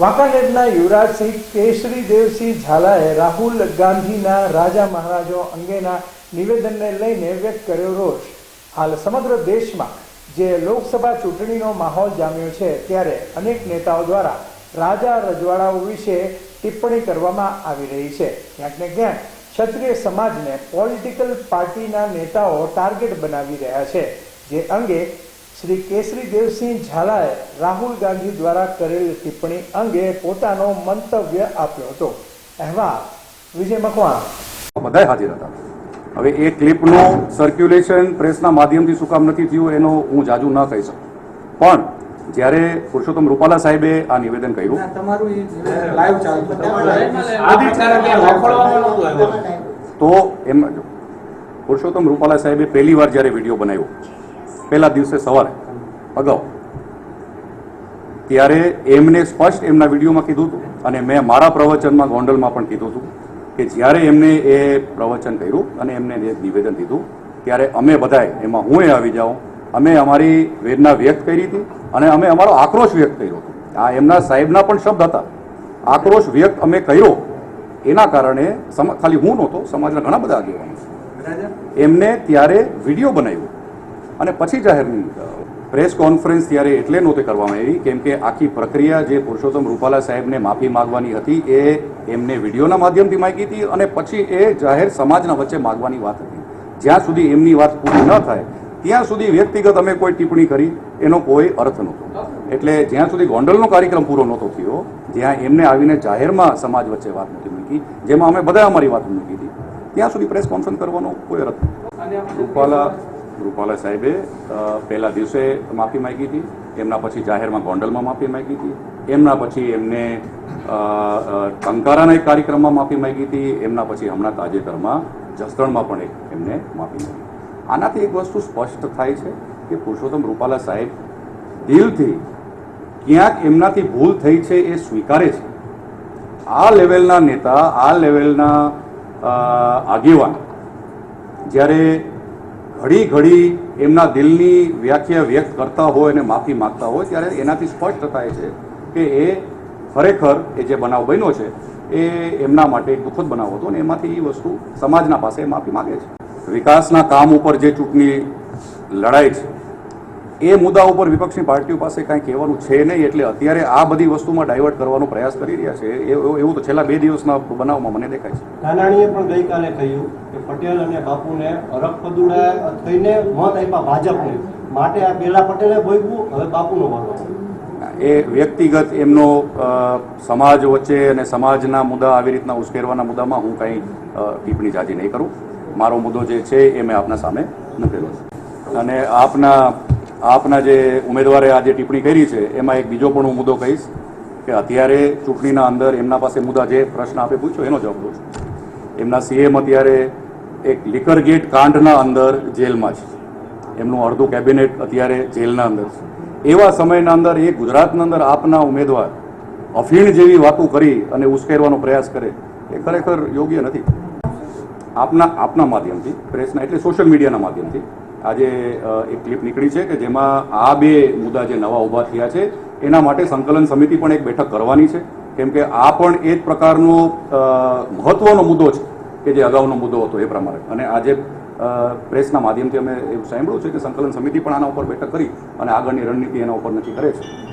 વાંકાનેરના યુવરાજસિંહ કેશરી દેવસિંહ ઝાલાએ રાહુલ ગાંધીના રાજા મહારાજો અંગેના નિવેદનને લઈને વ્યક્ત કર્યો રોષ. હાલ સમગ્ર દેશમાં જે લોકસભા ચૂંટણીનો માહોલ જામ્યો છે, ત્યારે અનેક નેતાઓ દ્વારા રાજા રજવાડાઓ વિશે ટિપ્પણી કરવામાં આવી રહી છે. ક્યાંક ને ક્યાંક ક્ષત્રિય સમાજને પોલિટિકલ પાર્ટીના નેતાઓ ટાર્ગેટ બનાવી રહ્યા છે, જે અંગે શ્રી કેસરી દેવસિંહ ઝાલાએ રાહુલ ગાંધી દ્વારા કરેલ ટિપ્પણી અંગે પોતાનો મંતવ્ય આપ્યો હતો. અહેવાલ વિજય મકવાણા. બધાય હાજર હતા. હવે એ ક્લિપનું સર્ક્યુલેશન પ્રેસના માધ્યમથી શું કામ નથી થયું એનો હું જાજુ ન કહી શકું. પણ જ્યારે પુરુષોત્તમ રૂપાલા સાહેબે આ નિવેદન કર્યું. તો એમ પુરુષોત્તમ રૂપાલા સાહેબે પહેલી વાર જ્યારે વીડિયો બનાવ્યો પહેલા દિવસે સવારે અગાઉ. ત્યારે એમને સ્પષ્ટ એમના વિડીયોમાં કીધું હતું અને મેં મારા પ્રવચનમાં ગોંડલમાં પણ કીધું હતું કે જ્યારે એમને એ પ્રવચન કર્યું અને એમને નિવેદન દીધું ત્યારે અમે બધાએ એમાં હું એ આવી જાઉં અમે અમારી વેદના વ્યક્ત કરી હતી અને અમે અમારો આક્રોશ વ્યક્ત કર્યો હતો. આ એમના સાહેબના પણ શબ્દ હતા. આક્રોશ વ્યક્ત અમે કર્યો. એના કારણે ખાલી હું નહોતો સમાજના ઘણા બધા આગેવાનો. એમને ત્યારે વીડિયો બનાવ્યો. અને પછી જાહેરની પ્રેસ કોન્ફરન્સ ત્યારે એટલે નહોતી કરવામાં આવી, કેમ કે આખી પ્રક્રિયા જે પુરુષોત્તમ રૂપાલા સાહેબને માફી માંગવાની હતી, એ એમને વિડીયોના માધ્યમથી માંગી હતી અને પછી એ જાહેર સમાજના વચ્ચે માગવાની વાત હતી. જ્યાં સુધી એમની વાત પૂરી ન થાય, ત્યાં સુધી વ્યક્તિગત અમે કોઈ ટિપ્પણી કરી, એનો કોઈ અર્થ નહોતો. એટલે જ્યાં સુધી ગોંડલનો કાર્યક્રમ પૂરો નહોતો થયો, જ્યાં એમને આવીને જાહેરમાં સમાજ વચ્ચે વાત નહોતી મૂકી, જેમાં અમે બધા અમારી વાત મૂકી હતી, ત્યાં સુધી પ્રેસ કોન્ફરન્સ કરવાનો કોઈ અર્થ નથી રૂપાલા રૂપાલા સાહેબે પહેલા દિવસે માફી માંગી હતી, એમના પછી જાહેરમાં ગોંડલમાં માફી માંગી હતી, એમના પછી એમને ટંકારાના એક કાર્યક્રમમાં માફી માંગી હતી, એમના પછી હમણાં તાજેતરમાં જસદણમાં પણ એક એમને માફી માંગી આનાથી એક વસ્તુ સ્પષ્ટ થાય છે કે પુરુષોત્તમ રૂપાલા સાહેબ દિલથી ક્યાંક એમનાથી ભૂલ થઈ છે એ સ્વીકારે છે. આ લેવલના નેતા, આ લેવલના આગેવાન જ્યારે ઘડી ઘડી એમના દિલની વ્યાખ્યા વ્યક્ત કરતા હોય અને માફી માંગતા હોય, ત્યારે એનાથી સ્પષ્ટ થાય છે કે એ ખરેખર એ જે બનાવ બન્યો છે, એ એમના માટે એક દુઃખદ બનાવ હતો અને એમાંથી એ વસ્તુ સમાજના પાસે માફી માંગે છે. વિકાસના કામ ઉપર જે ચૂંટણી લડાઈ છે એ મુદ્દા ઉપર વિપક્ષની પાર્ટીઓ પાસે કાંઈ કહેવાનું છે નહીં એટલે અત્યારે આ બધી વસ્તુમાં ડાયવર્ટ કરવાનો પ્રયાસ કરી રહ્યા છે. એવું તો છેલ્લા બે દિવસના બનાવમાં મને દેખાય છે. કાનાણીએ પણ ગઈકાલે કહ્યું કે પટેલ અને બાપુને હરખ પદુડા થઈને મત આપ્યા ભાજપને. માટે આ પેલા પટેલે ભોગવું હવે બાપુનો વારો એ વ્યક્તિગત એમનો સમાજ વચ્ચે અને સમાજના મુદ્દા આવી રીતના ઉશ્કેરવાના મુદ્દામાં હું કંઈ ટિપ્પણી જાજી નહીં કરું. મારો મુદ્દો જે છે એ મેં આપના સામે મૂકેલો છે. અને આપના આપના જે ઉમેદવારે આ જે ટિપ્પણી કરી છે, એમાં એક બીજો પણ હું મુદ્દો કહીશ કે અત્યારે ચૂંટણીના અંદર એમના પાસે મુદ્દા જે પ્રશ્ન આપે પૂછ્યો, એનો જવાબ દઉં છું. એમના સીએમ અત્યારે એક લિકર ગેટ કાંડના અંદર જેલમાં છે. એમનું અડધું કેબિનેટ અત્યારે જેલના અંદર છે. એવા સમયના અંદર એ ગુજરાતના અંદર આપના ઉમેદવાર અફીણ જેવી વાતો કરી અને ઉશ્કેરવાનો પ્રયાસ કરે, એ ખરેખર યોગ્ય નથી. આપના આપના માધ્યમથી, પ્રેસના એટલે સોશિયલ મીડિયાના માધ્યમથી આજે એક ક્લિપ નીકળી છે કે જેમાં આ બે મુદ્દા જે નવા ઊભા થયા છે, એના માટે સંકલન સમિતિ પણ એક બેઠક કરવાની છે. કેમ કે આ પણ એ જ પ્રકારનો મહત્વનો મુદ્દો છે કે જે અગાઉનો મુદ્દો હતો એ પ્રમાણે. અને આજે પ્રેસના માધ્યમથી અમે એવું સાંભળ્યું છે કે સંકલન સમિતિ પણ આના ઉપર બેઠક કરી અને આગળની રણનીતિ એના ઉપર નક્કી કરે છે.